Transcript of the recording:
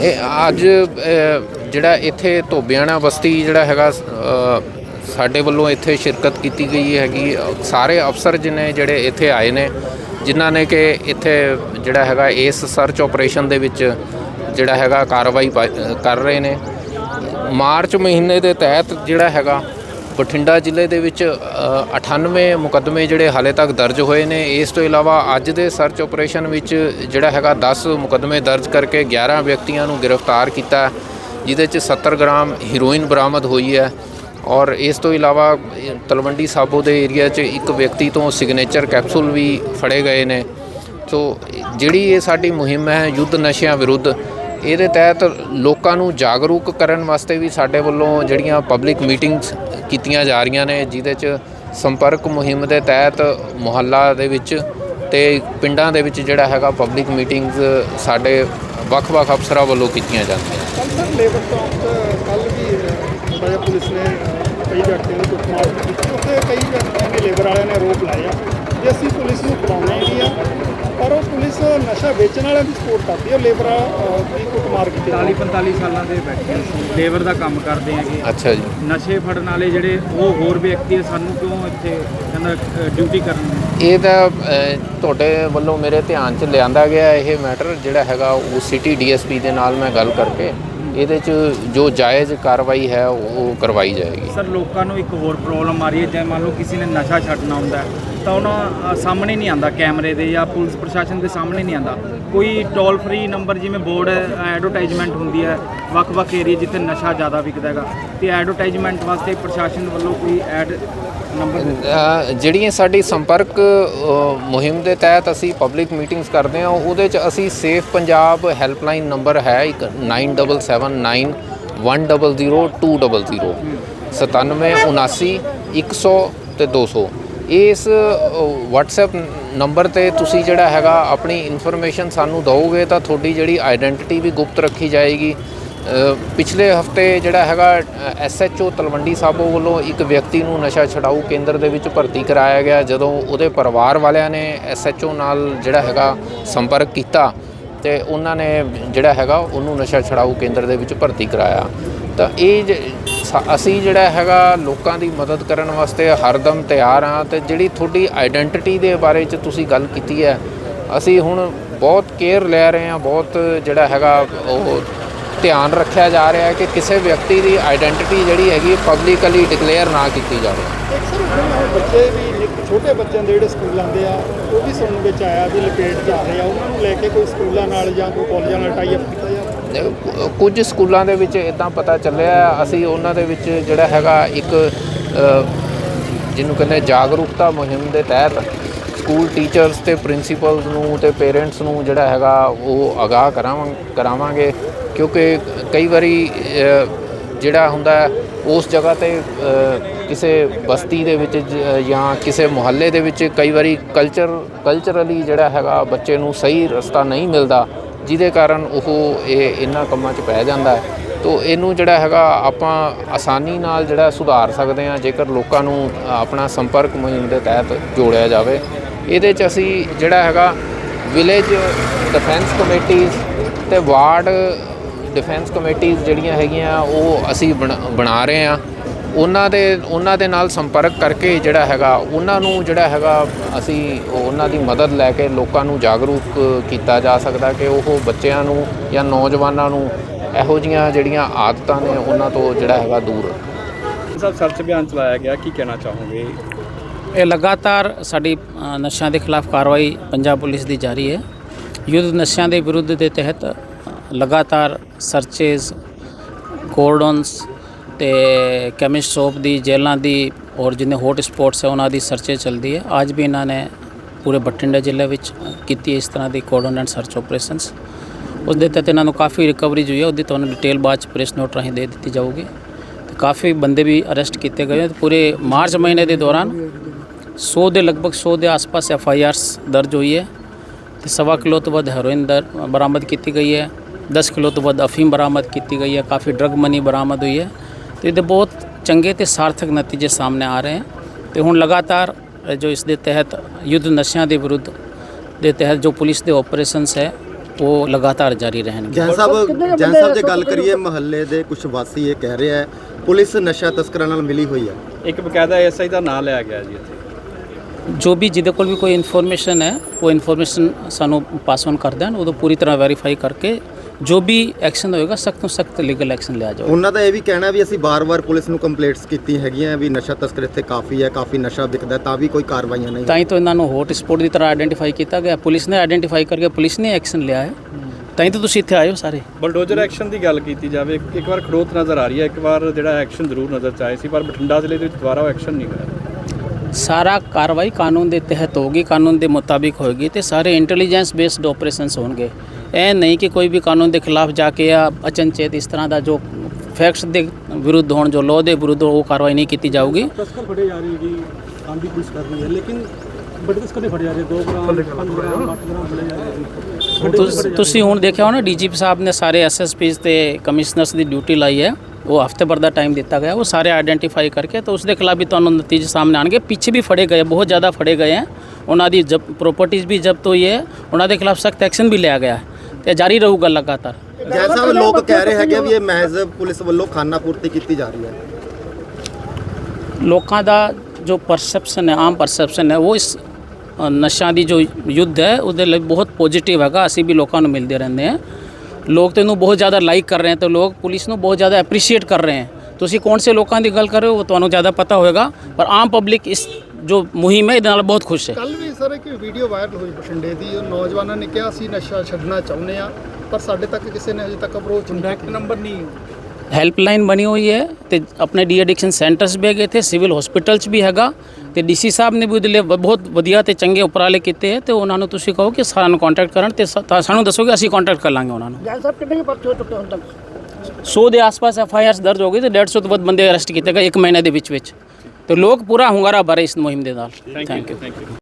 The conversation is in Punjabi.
ਇਹ ਅੱਜ ਜਿਹੜਾ ਇੱਥੇ ਧੋਬਿਆਣਾ ਬਸਤੀ ਜਿਹੜਾ ਹੈਗਾ ਸਾਡੇ ਵੱਲੋਂ ਇੱਥੇ ਸ਼ਿਰਕਤ ਕੀਤੀ ਗਈ ਹੈਗੀ। ਸਾਰੇ ਅਫਸਰ ਜਿਨੇ ਜਿਹੜੇ ਇੱਥੇ ਆਏ ਨੇ, ਜਿਨ੍ਹਾਂ ਨੇ ਕਿ ਇੱਥੇ ਜਿਹੜਾ ਹੈਗਾ, ਇਸ ਸਰਚ ਆਪਰੇਸ਼ਨ ਦੇ ਵਿੱਚ ਜਿਹੜਾ ਹੈਗਾ ਕਾਰਵਾਈ ਕਰ ਰਹੇ ਨੇ। ਮਾਰਚ ਮਹੀਨੇ ਦੇ ਤਹਿਤ ਜਿਹੜਾ ਹੈਗਾ ਬਠਿੰਡਾ ਜ਼ਿਲ੍ਹੇ ਦੇ ਵਿੱਚ ਅ, 98 ਮੁਕੱਦਮੇ ਜਿਹੜੇ ਹਾਲੇ ਤੱਕ ਦਰਜ ਹੋਏ ਨੇ। ਇਸ ਤੋਂ ਇਲਾਵਾ ਅੱਜ ਦੇ ਸਰਚ ਆਪਰੇਸ਼ਨ ਵਿੱਚ ਜਿਹੜਾ ਹੈਗਾ 10 ਮੁਕੱਦਮੇ ਦਰਜ ਕਰਕੇ 11 ਵਿਅਕਤੀਆਂ ਨੂੰ ਗ੍ਰਿਫਤਾਰ ਕੀਤਾ ਜਿਹਦੇ ਚ 70 ਗ੍ਰਾਮ ਹੀਰੋਇਨ ਬਰਾਮਦ ਹੋਈ ਹੈ ਔਰ ਇਸ ਤੋਂ ਇਲਾਵਾ ਤਲਵੰਡੀ ਸਾਬੋ ਦੇ ਏਰੀਆ 'ਚ ਇੱਕ ਵਿਅਕਤੀ ਤੋਂ ਸਿਗਨੇਚਰ ਕੈਪਸੂਲ ਵੀ ਫੜੇ ਗਏ ਨੇ। ਸੋ ਜਿਹੜੀ ਇਹ ਸਾਡੀ ਮੁਹਿੰਮ ਹੈ ਯੁੱਧ ਨਸ਼ਿਆਂ ਵਿਰੁੱਧ ਇਹਦੇ ਤਹਿਤ ਲੋਕਾਂ ਨੂੰ ਜਾਗਰੂਕ ਕਰਨ ਵਾਸਤੇ ਵੀ ਸਾਡੇ ਵੱਲੋਂ ਜਿਹੜੀਆਂ ਪਬਲਿਕ ਮੀਟਿੰਗਸ ਕੀਤੀਆਂ ਜਾ ਰਹੀਆਂ ਨੇ, ਜਿਹਦੇ 'ਚ ਸੰਪਰਕ ਮੁਹਿੰਮ ਦੇ ਤਹਿਤ ਮੁਹੱਲਾ ਦੇ ਵਿੱਚ ਤੇ ਪਿੰਡਾਂ ਦੇ ਵਿੱਚ ਜਿਹੜਾ ਹੈਗਾ ਪਬਲਿਕ ਮੀਟਿੰਗਸ ਸਾਡੇ ਵੱਖ-ਵੱਖ ਅਫਸਰਾਂ ਵੱਲੋਂ ਕੀਤੀਆਂ ਜਾਂਦੀਆਂ ਕੱਲ ਸਰ ਲੇਬਰ ਚੌਂਕ ਕੱਲ ਵੀ ਥੋੜ੍ਹਾ ਪੁਲਿਸ ਨੇ ਕਈ ਵਿਅਕਤੀਆਂ ਨੂੰ ਕੁੱਟਮਾਰ ਕੀਤੀ। ਉੱਥੇ ਕਈ ਵਿਅਕਤੀਆਂ ਨੇ ਲੇਬਰ ਵਾਲਿਆਂ ਨੇ ਆਰੋਪ ਲਾਇਆ ਕਿ ਅਸੀਂ ਪੁਲਿਸ ਨੂੰ ਬੁਲਾਉਣਾ ਹੀ ਨਹੀਂ ਆ। ਪਰ ਉਹ ਪੁਲਿਸ ਨਸ਼ਾ ਵੇਚਣ ਵਾਲਿਆਂ ਦੀ ਸਪੋਰਟ ਕਰਦੀ ਹੈ ਲੇਬਰ ਦੀ ਕੁੱਟਮਾਰ ਕੀਤੀ 40 45 ਸਾਲਾਂ ਦੇ ਬੈਠੇ ਲੇਬਰ ਦਾ ਕੰਮ ਕਰਦੇ ਹੈਗੇ। ਅੱਛਾ ਜੀ। ਨਸ਼ੇ ਫੜਨ ਵਾਲੇ ਜਿਹੜੇ ਉਹ ਹੋਰ ਵਿਅਕਤੀ ਆ, ਸਾਨੂੰ ਕਿਉਂ ਇੱਥੇ ਕਹਿੰਦਾ ਡਿਊਟੀ ਕਰਨ ਇਹ ਤਾਂ ਤੁਹਾਡੇ ਵੱਲੋਂ ਮੇਰੇ ਧਿਆਨ 'ਚ ਲਿਆਂਦਾ ਗਿਆ ਇਹ ਮੈਟਰ ਜਿਹੜਾ ਹੈਗਾ ਉਹ ਸਿਟੀ ਡੀਐਸਪੀ ਦੇ ਨਾਲ ਮੈਂ ਗੱਲ ਕਰਕੇ ਇਹਦੇ 'ਚ ਜੋ ਜਾਇਜ਼ ਕਾਰਵਾਈ ਹੈ ਉਹ ਕਰਵਾਈ ਜਾਏਗੀ। ਸਰ ਲੋਕਾਂ ਨੂੰ ਇੱਕ ਹੋਰ ਪ੍ਰੋਬਲਮ ਆ ਰਹੀ ਹੈ ਜੇ ਮੰਨ ਲਓ ਕਿਸੇ ਨੇ ਨਸ਼ਾ ਛੱਡਣਾ ਹੁੰਦਾ ਹੈ, ਤਾਂ ਉਹਨਾਂ ਸਾਹਮਣੇ ਨਹੀਂ ਆਂਦਾ ਕੈਮਰੇ ਦੇ ਜਾਂ ਪੁਲਿਸ ਪ੍ਰਸ਼ਾਸਨ ਦੇ ਸਾਹਮਣੇ ਨਹੀਂ ਆਂਦਾ। ਕੋਈ ਟੋਲ ਫ੍ਰੀ ਨੰਬਰ ਜਿਵੇਂ ਬੋਰਡ ਐਡਵਰਟਾਈਜ਼ਮੈਂਟ ਹੁੰਦੀ ਹੈ ਵੱਖ-ਵੱਖ ਏਰੀਆ ਜਿੱਥੇ ਨਸ਼ਾ ਜ਼ਿਆਦਾ ਵਿਕਦਾ ਹੈਗਾ ਤੇ ਐਡਵਰਟਾਈਜ਼ਮੈਂਟ ਵਾਸਤੇ ਪ੍ਰਸ਼ਾਸਨ ਵੱਲੋਂ ਕੋਈ ਐਡ ਨੰਬਰ ਜਿਹੜੀਆਂ ਸਾਡੀ ਸੰਪਰਕ ਮੁਹਿੰਮ ਦੇ ਤਹਿਤ ਅਸੀਂ ਪਬਲਿਕ ਮੀਟਿੰਗਸ ਕਰਦੇ ਹਾਂ ਉਹਦੇ 'ਚ ਅਸੀਂ ਸੇਫ ਪੰਜਾਬ ਹੈਲਪਲਾਈਨ ਨੰਬਰ ਹੈ ਇੱਕ 9779 100200 97 79 100 ਤੇ 200 ਇਸ WhatsApp ਨੰਬਰ ਤੇ ਤੁਸੀਂ ਜਿਹੜਾ ਹੈਗਾ ਆਪਣੀ ਇਨਫੋਰਮੇਸ਼ਨ ਸਾਨੂੰ ਦਿਓਗੇ ਤਾਂ ਤੁਹਾਡੀ ਜਿਹੜੀ ਆਇਡੈਂਟੀਟੀ ਵੀ ਗੁਪਤ ਰੱਖੀ ਜਾਏਗੀ। ਪਿਛਲੇ ਹਫ਼ਤੇ ਜਿਹੜਾ ਹੈਗਾ ਐਸਐਚਓ ਤਲਵੰਡੀ ਸਾਬੋ ਵੱਲੋਂ ਇੱਕ ਵਿਅਕਤੀ ਨੂੰ ਨਸ਼ਾ ਛਡਾਊ ਕੇਂਦਰ ਦੇ ਵਿੱਚ ਭਰਤੀ ਕਰਾਇਆ ਗਿਆ, ਜਦੋਂ ਉਹਦੇ ਪਰਿਵਾਰ ਵਾਲਿਆਂ ਨੇ ਐਸਐਚਓ ਨਾਲ ਜਿਹੜਾ ਹੈਗਾ ਸੰਪਰਕ ਕੀਤਾ ਤੇ ਉਹਨਾਂ ਨੇ ਜਿਹੜਾ ਹੈਗਾ ਉਹਨੂੰ ਨਸ਼ਾ ਛਡਾਊ ਕੇਂਦਰ ਦੇ ਵਿੱਚ ਭਰਤੀ ਕਰਾਇਆ। ਤਾਂ ਇਹ ਜ- ਅਸੀਂ ਜਿਹੜਾ ਹੈਗਾ ਲੋਕਾਂ ਦੀ ਮਦਦ ਕਰਨ ਵਾਸਤੇ ਹਰਦਮ ਤਿਆਰ ਹਾਂ ਤੇ ਜਿਹੜੀ ਤੁਹਾਡੀ ਆਇਡੈਂਟੀਟੀ ਦੇ ਬਾਰੇ ਚ ਤੁਸੀਂ ਗੱਲ ਕੀਤੀ ਹੈ, ਅਸੀਂ ਹੁਣ ਬਹੁਤ ਕੇਅਰ ਲੈ ਰਹੇ ਹਾਂ, ਬਹੁਤ ਜਿਹੜਾ ਹੈਗਾ ਉਹ ਧਿਆਨ ਰੱਖਿਆ ਜਾ ਰਿਹਾ ਹੈ ਕਿ ਕਿਸੇ ਵਿਅਕਤੀ ਦੀ ਆਇਡੈਂਟੀਟੀ ਜਿਹੜੀ ਹੈਗੀ ਪਬਲਿਕਲੀ ਡਿਕਲੇਅਰ ਨਾ ਕੀਤੀ ਜਾਵੇ। ਬੱਚੇ ਵੀ ਛੋਟੇ ਬੱਚਿਆਂ ਦੇ ਜਿਹੜੇ ਸਕੂਲ ਆਉਂਦੇ ਆ, ਉਹ ਵੀ ਸੁਣਨ ਵਿੱਚ ਆਇਆ ਵੀ ਲਪੇਟ 'ਚ ਆ ਰਹੇ ਆ, ਉਹਨਾਂ ਨੂੰ ਲੈ ਕੇ ਕੋਈ ਸਕੂਲਾਂ ਨਾਲ ਜਾਂ ਕੋਈ ਕਾਲਜਾਂ ਨਾਲ ਟਾਈ ਅਪ ਕੀਤਾ ਜਾਵੇ? ਕੁਝ ਸਕੂਲਾਂ ਦੇ ਵਿੱਚ ਇਦਾਂ ਪਤਾ ਚੱਲਿਆ, ਅਸੀਂ ਉਹਨਾਂ ਦੇ ਵਿੱਚ ਜਿਹੜਾ ਹੈਗਾ ਇੱਕ ਜਿਹਨੂੰ ਕਹਿੰਦੇ ਜਾਗਰੂਕਤਾ ਮੁਹਿੰਮ ਦੇ ਤਹਿਤ ਸਕੂਲ ਟੀਚਰਸ ਤੇ ਪ੍ਰਿੰਸੀਪਲਸ ਨੂੰ ਤੇ ਪੇਰੈਂਟਸ ਨੂੰ ਜਿਹੜਾ ਹੈਗਾ ਉਹ ਅਗਾਹ ਕਰਾਵਾਂ, ਕਰਾਵਾਂਗੇ। ਕਿਉਂਕਿ ਕਈ ਵਾਰੀ ਜਿਹੜਾ ਹੁੰਦਾ ਉਸ ਜਗ੍ਹਾ ਤੇ ਕਿਸੇ ਬਸਤੀ ਦੇ ਵਿੱਚ ਜਾਂ ਕਿਸੇ ਮੁਹੱਲੇ ਦੇ ਵਿੱਚ ਕਈ ਵਾਰੀ ਕਲਚਰ ਕਲਚਰਲੀ ਜਿਹੜਾ ਹੈਗਾ ਬੱਚੇ ਨੂੰ ਸਹੀ ਰਸਤਾ ਨਹੀਂ ਮਿਲਦਾ। ਜਿਹਦੇ ਕਾਰਨ ਉਹ ਇਹ ਇਹਨਾਂ ਕੰਮਾਂ 'ਚ ਪੈ ਜਾਂਦਾ ਹੈ। ਤੋ ਇਹਨੂੰ ਜਿਹੜਾ ਹੈਗਾ, ਆਪਾਂ ਆਸਾਨੀ ਨਾਲ ਜਿਹੜਾ ਸੁਧਾਰ ਸਕਦੇ ਹਾਂ, ਜੇਕਰ ਲੋਕਾਂ ਨੂੰ ਆਪਣਾ ਸੰਪਰਕ ਮੁਹਿੰਮ ਦੇ ਤਹਿਤ ਜੋੜਿਆ ਜਾਵੇ। ਇਹਦੇ 'ਚ ਅਸੀਂ ਜਿਹੜਾ ਹੈਗਾ ਵਿਲੇਜ ਡਿਫੈਂਸ ਕਮੇਟੀਆਂ ਤੇ ਵਾਰਡ ਡਿਫੈਂਸ ਕਮੇਟੀਆਂ ਜਿਹੜੀਆਂ ਹੈਗੀਆਂ, ਉਹ ਅਸੀਂ ਬਣਾ- ਬਣਾ ਰਹੇ ਹਾਂ। ਉਹਨਾਂ ਦੇ ਉਹਨਾਂ ਦੇ ਨਾਲ ਸੰਪਰਕ ਕਰਕੇ ਜਿਹੜਾ ਹੈਗਾ ਉਹਨਾਂ ਨੂੰ ਜਿਹੜਾ ਹੈਗਾ ਅਸੀਂ ਉਹਨਾਂ ਦੀ ਮਦਦ ਲੈ ਕੇ ਲੋਕਾਂ ਨੂੰ ਜਾਗਰੂਕ ਕੀਤਾ ਜਾ ਸਕਦਾ ਕਿ ਉਹ ਬੱਚਿਆਂ ਨੂੰ ਜਾਂ ਨੌਜਵਾਨਾਂ ਨੂੰ ਇਹੋ ਜੀਆਂ ਜਿਹੜੀਆਂ ਆਦਤਾਂ ਨੇ ਉਹਨਾਂ ਤੋਂ ਜਿਹੜਾ ਹੈਗਾ ਦੂਰ ਸਭ ਸਰਚ ਅਭਿਆਨ ਚਲਾਇਆ ਗਿਆ ਕੀ ਕਹਿਣਾ ਚਾਹੋਗੇ? ਇਹ ਲਗਾਤਾਰ ਸਾਡੀ ਨਸ਼ਿਆਂ ਦੇ ਖਿਲਾਫ ਕਾਰਵਾਈ ਪੰਜਾਬ ਪੁਲਿਸ ਦੀ ਜਾਰੀ ਹੈ। ਯੁੱਧ ਨਸ਼ਿਆਂ ਦੇ ਵਿਰੁੱਧ ਦੇ ਤਹਿਤ ਲਗਾਤਾਰ ਸਰਚੇਜ਼ ਕੋਰਡਨਸ ਤੇ ਕੈਮਿਸਟ ਸ਼ੋਪ ਦੀ, ਜੇਲ੍ਹਾਂ ਦੀ ਔਰ ਜਿੰਨੇ ਹੌਟ ਸਪੌਟਸ ਹੈ ਉਹਨਾਂ ਦੀ ਸਰਚੇ ਚੱਲਦੀ ਹੈ। ਅੱਜ ਵੀ ਇਹਨਾਂ ਨੇ ਪੂਰੇ ਬਠਿੰਡਾ ਜ਼ਿਲ੍ਹੇ ਵਿੱਚ ਕੀਤੀ ਇਸ ਤਰ੍ਹਾਂ ਦੀ ਕੋਰਡਨ ਸਰਚ ਆਪਰੇਸ਼ਨਸ ਉਸ ਦੇ ਤਹਿਤ ਇਹਨਾਂ ਨੂੰ ਕਾਫੀ ਰਿਕਵਰੀ ਹੋਈ ਹੈ, ਉਹਦੀ ਤੁਹਾਨੂੰ ਡਿਟੇਲ ਬਾਅਦ ਚ ਪ੍ਰੈਸ ਨੋਟ ਰਾਹੀਂ ਦੇ ਦਿੱਤੀ ਜਾਊਗੀ। ਤੇ ਕਾਫੀ ਬੰਦੇ ਵੀ ਅਰੈਸਟ ਕੀਤੇ ਗਏ ਪੂਰੇ ਮਾਰਚ ਮਹੀਨੇ ਦੇ ਦੌਰਾਨ 100 ਦੇ ਲਗਭਗ 100 ਦੇ ਆਸ-ਪਾਸ ਐਫ ਆਈ ਆਰਸ ਦਰਜ ਹੋਈ ਹੈ ਤੇ ਸਵਾ ਕਿਲੋ ਤੋਂ ਵੱਧ ਹੈਰੋਇਨ ਦਰ, ਬਰਾਮਦ ਕੀਤੀ ਗਈ ਹੈ। 10 ਕਿਲੋ ਤੋਂ ਵੱਧ ਅਫੀਮ ਬਰਾਮਦ ਕੀਤੀ ਗਈ ਹੈ। ਕਾਫੀ ਡਰਗ ਮਨੀ ਬਰਾਮਦ ਹੋਈ ਹੈ। ਤੇ ਇਹਦੇ ਬਹੁਤ ਚੰਗੇ ਤੇ ਸਾਰਥਕ ਨਤੀਜੇ ਸਾਹਮਣੇ ਆ ਰਹੇ ਹਨ ਤੇ ਹੁਣ ਲਗਾਤਾਰ ਜੋ ਇਸ ਦੇ ਤਹਿਤ ਯੁੱਧ ਨਸ਼ਿਆਂ ਦੇ ਵਿਰੁੱਧ ਦੇ ਤਹਿਤ ਜੋ ਪੁਲਿਸ ਦੇ ਆਪਰੇਸ਼ਨਸ ਹੈ ਉਹ ਲਗਾਤਾਰ ਜਾਰੀ ਰਹਿਣਗੇ ਜੈਨ ਸਾਹਿਬ ਜੈਨ ਸਾਹਿਬ ਜੇ ਗੱਲ ਕਰੀਏ ਮਹੱਲੇ ਦੇ ਕੁਝ ਵਾਸੀ ਇਹ ਕਹਿ ਰਿਹਾ ਹੈ ਪੁਲਿਸ ਨਸ਼ਾ ਤਸਕਰਾਂ ਨਾਲ ਮਿਲੀ ਹੋਈ ਹੈ ਇੱਕ ਬਕਾਇਦਾ ਐਸਆਈ ਦਾ ਨਾਮ ਲਿਆ ਗਿਆ ਜੀ ਇੱਥੇ ਜੋ ਵੀ ਜਿਹਦੇ ਕੋਲ ਵੀ ਕੋਈ ਇਨਫੋਰਮੇਸ਼ਨ ਹੈ ਉਹ ਇਨਫੋਰਮੇਸ਼ਨ ਸਾਨੂੰ ਪਾਸ ਔਨ ਕਰ ਦੇਣ ਉਦੋਂ ਪੂਰੀ ਤਰ੍ਹਾਂ ਵੈਰੀਫਾਈ ਕਰਕੇ ਜੋ ਵੀ ਐਕਸ਼ਨ ਹੋਏਗਾ ਸਖਤ ਤੋਂ ਸਖਤ ਲੀਗਲ ਐਕਸ਼ਨ ਲਿਆ ਜਾਊਗਾ। ਉਹਨਾਂ ਦਾ ਇਹ ਵੀ ਕਹਿਣਾ ਵੀ ਅਸੀਂ ਬਾਰ-ਬਾਰ ਪੁਲਿਸ ਨੂੰ ਕੰਪਲੇਂਟਸ ਕੀਤੀ ਹੈਗੀਆਂ ਵੀ ਨਸ਼ਾ ਤਸਕਰ ਇੱਥੇ ਕਾਫੀ ਹੈ ਕਾਫੀ ਨਸ਼ਾ ਵਿਕਦਾ ਹੈ, ਤਾਂ ਵੀ ਕੋਈ ਕਾਰਵਾਈਆਂ ਨਹੀਂ ਤਾਂ ਹੀ ਤਾਂ ਇਹਨਾਂ ਨੂੰ ਹੌਟ ਸਪੌਟ ਦੀ ਤਰ੍ਹਾਂ ਆਇਡੈਂਟੀਫਾਈ ਕੀਤਾ ਗਿਆ। ਪੁਲਿਸ ਨੇ ਆਇਡੈਂਟੀਫਾਈ ਕਰਕੇ ਪੁਲਿਸ ਨੇ ਐਕਸ਼ਨ ਲਿਆ ਹੈ। ਤਾਂ ਹੀ ਤਾਂ ਤੁਸੀਂ ਇੱਥੇ ਆਏ ਹੋ ਸਾਰੇ। ਬਲਡੋਜ਼ਰ ਐਕਸ਼ਨ ਦੀ ਗੱਲ ਕੀਤੀ ਜਾਵੇ ਇੱਕ- ਵਾਰ ਖੜੋਤ ਨਜ਼ਰ ਆ ਰਹੀ ਹੈ ਇੱਕ ਵਾਰ ਜਿਹੜਾ ਐਕਸ਼ਨ ਜ਼ਰੂਰ ਨਜ਼ਰ ਚ ਆਏ ਸੀ ਪਰ ਬਠਿੰਡਾ ਜ਼ਿਲ੍ਹੇ ਦੇ ਵਿੱਚ ਦੁਬਾਰਾ ਉਹ ਐਕਸ਼ਨ ਨਹੀਂ ਹੋਇਆ। ਸਾਰਾ ਕਾਰਵਾਈ ਕਾਨੂੰਨ ਦੇ ਤਹਿਤ ਹੋਗੀ ਕਾਨੂੰਨ ਦੇ ਮੁਤਾਬਿਕ ਹੋਏਗੀ ਤੇ ਸਾਰੇ ਇੰਟੈਲੀਜੈਂਸ ਬੇਸਡ ਆਪਰੇਸ਼ਨਸ ਹੋਣਗੇ। ਇਹ ਨਹੀਂ ਕਿ ਕੋਈ ਵੀ ਕਾਨੂੰਨ ਦੇ ਖਿਲਾਫ ਜਾ ਕੇ ਆ ਅਚਨਚੇਤ ਇਸ ਤਰ੍ਹਾਂ ਦਾ ਜੋ ਫੈਕਟਸ ਦੇ ਵਿਰੁੱਧ ਹੋਣ ਜੋ ਲਾਅ ਦੇ ਵਿਰੁੱਧ ਉਹ ਕਾਰਵਾਈ ਨਹੀਂ ਕੀਤੀ ਜਾਊਗੀ। ਤਸਕਰ ਫੜੇ ਜਾ ਰਹੇ ਜੀ ਕੰਮ ਦੀ ਪੁਲਿਸ ਕਰ ਰਹੀ ਹੈ ਲੇਕਿਨ ਬੜੇ ਤਸਕਰ ਨਹੀਂ ਫੜੇ ਜਾ ਰਹੇ 2 ਗ੍ਰਾਮ 5 ਗ੍ਰਾਮ 8 ਗ੍ਰਾਮ ਫੜੇ ਜਾ ਰਹੇ ਜੀ ਹੁਣ ਤੁਸ- ਹੁਣ ਦੇਖਿਆ ਹੋ ਨਾ ਡੀਜੀਪੀ ਸਾਹਿਬ ਨੇ ਸਾਰੇ ਐਸਐਸਪੀਸ ਤੇ ਕਮਿਸ਼ਨਰਸ ਦੀ ਡਿਊਟੀ ਲਾਈ ਹੈ। ਉਹ ਹਫ਼ਤੇ ਭਰ ਦਾ ਟਾਈਮ ਦਿੱਤਾ ਗਿਆ ਉਹ ਸਾਰੇ ਆਇਡੈਂਟੀਫਾਈ ਕਰਕੇ ਤਾਂ ਉਸ ਦੇ ਖਿਲਾਫ ਵੀ ਤੁਹਾਨੂੰ ਨਤੀਜੇ ਸਾਹਮਣੇ ਆਣਗੇ ਪਿੱਛੇ ਵੀ ਫੜੇ ਗਏ ਬਹੁਤ ਜ਼ਿਆਦਾ ਫੜੇ ਗਏ ਹੈ। ਉਹਨਾਂ ਦੀ ਜਬ ਪ੍ਰਾਪਰਟੀਆਂ ਵੀ ਜ਼ਬਤ ਹੋਈ ਹੈ। ਉਹਨਾਂ ਦੇ ਖਿਲਾਫ ਸਖਤ ਐਕਸ਼ਨ ਵੀ ਲਿਆ ਗਿਆ ਹੈ। ਤੇ ਜਾਰੀ ਰਹੂਗਾ ਲਗਾਤਾਰ। ਸਾਹਿਬ ਲੋਕ ਕਹਿ ਰਹੇ ਹੈਗੇ ਵੀ ਇਹ ਮਹਿਜ਼ ਪੁਲਿਸ ਵੱਲੋਂ ਖਾਨਾ ਪੂਰਤੀ ਕੀਤੀ ਜਾ ਰਹੀ ਹੈ। ਲੋਕਾਂ ਦਾ ਜੋ ਪਰਸੈਪਸ਼ਨ ਹੈ ਆਮ ਪਰਸੈਪਸ਼ਨ ਹੈ ਉਹ ਇਸ ਅ, ਨਸ਼ਿਆਂ ਦੀ ਜੋ ਯੁੱਧ ਹੈ ਉਹਦੇ ਲਈ ਬਹੁਤ ਪੋਜ਼ਿਟਿਵ ਹੈਗਾ। ਅਸੀਂ ਵੀ ਲੋਕਾਂ ਨੂੰ ਮਿਲਦੇ ਰਹਿੰਦੇ ਹਾਂ। ਲੋਕ ਤੈਨੂੰ ਬਹੁਤ ਜ਼ਿਆਦਾ ਲਾਈਕ ਕਰ ਰਹੇ ਹਨ ਤੇ ਲੋਕ ਪੁਲਿਸ ਨੂੰ ਬਹੁਤ ਜ਼ਿਆਦਾ ਐਪਰੀਸ਼ੀਏਟ ਕਰ ਰਹੇ ਹਨ ਤੁਸੀਂ ਕੌਣ ਸੇ ਲੋਕਾਂ ਦੀ ਗੱਲ ਕਰ ਰਹੇ ਹੋ ਉਹ ਤੁਹਾਨੂੰ ਜ਼ਿਆਦਾ ਪਤਾ ਹੋਵੇਗਾ ਪਰ ਆਮ ਪਬਲਿਕ ਇਸ ਜੋ ਮੁਹਿੰਮ ਹੈ ਇਹਦੇ ਨਾਲ ਬਹੁਤ ਖੁਸ਼ ਹੈ। ਕੱਲ ਵੀ ਸਰ ਇੱਕ ਵੀਡੀਓ ਵਾਇਰਲ ਹੋਈ ਬਠਿੰਡੇ ਦੀ। ਉਹ ਨੌਜਵਾਨਾਂ ਨੇ ਕਿਹਾ ਅਸੀਂ ਨਸ਼ਾ ਛੱਡਣਾ ਚਾਹੁੰਦੇ ਆ ਪਰ ਸਾਡੇ ਤੱਕ ਕਿਸੇ ਨੇ ਅਜੇ ਤੱਕ ਅਪਰੋਚ ਨਹੀਂ ਕੰਟੈਕਟ ਨੰਬਰ ਨਹੀਂ ਹੈਲਪਲਾਈਨ ਬਣੀ ਹੋਈ ਹੈ ਤੇ ਆਪਣੇ ਡੀ ਐਡਿਕਸ਼ਨ ਸੈਂਟਰਸ ਵੀ ਹੈਗੇ ਇੱਥੇ ਸਿਵਲ ਹਸਪੀਟਲ 'ਚ ਵੀ ਹੈਗਾ ਤੇ ਡੀਸੀ ਸਾਹਿਬ ਨੇ ਵੀ ਉਹਦੇ ਲਈ ਬਹੁਤ ਵਧੀਆ ਤੇ ਚੰਗੇ ਉਪਰਾਲੇ ਕੀਤੇ ਹੈ ਤੇ ਉਹਨਾਂ ਨੂੰ ਤੁਸੀਂ ਕਹੋ ਕਿ ਸਾਨੂੰ ਕੰਟੈਕਟ ਕਰਨ ਤੇ ਤਾਂ ਸਾਨੂੰ ਦੱਸੋਗੇ ਅਸੀਂ ਕੰਟੈਕਟ ਕਰ ਲਾਂਗੇ ਉਹਨਾਂ ਨੂੰ। ਜੈਨ ਸਾਹਿਬ ਕਿੰਨੇ ਪਰਚੇ ਹੋ ਚੁੱਕੇ ਹੁਣ ਤੱਕ? 100 ਦੇ ਆਸ-ਪਾਸ ਐਫ ਆਈ ਆਰਸ ਦਰਜ ਹੋ ਗਏ ਤੇ 150 ਤੋਂ ਵੱਧ ਬੰਦੇ ਅਰੈਸਟ ਕੀਤੇ ਗਏ ਇੱਕ ਮਹੀਨੇ ਦੇ ਵਿੱਚ ਵਿੱਚ। ਤੇ ਲੋਕ ਪੂਰਾ ਹੁੰਗਾਰਾ ਭਰੇ ਇਸ ਮੁਹਿੰਮ ਦੇ ਨਾਲ। Thank you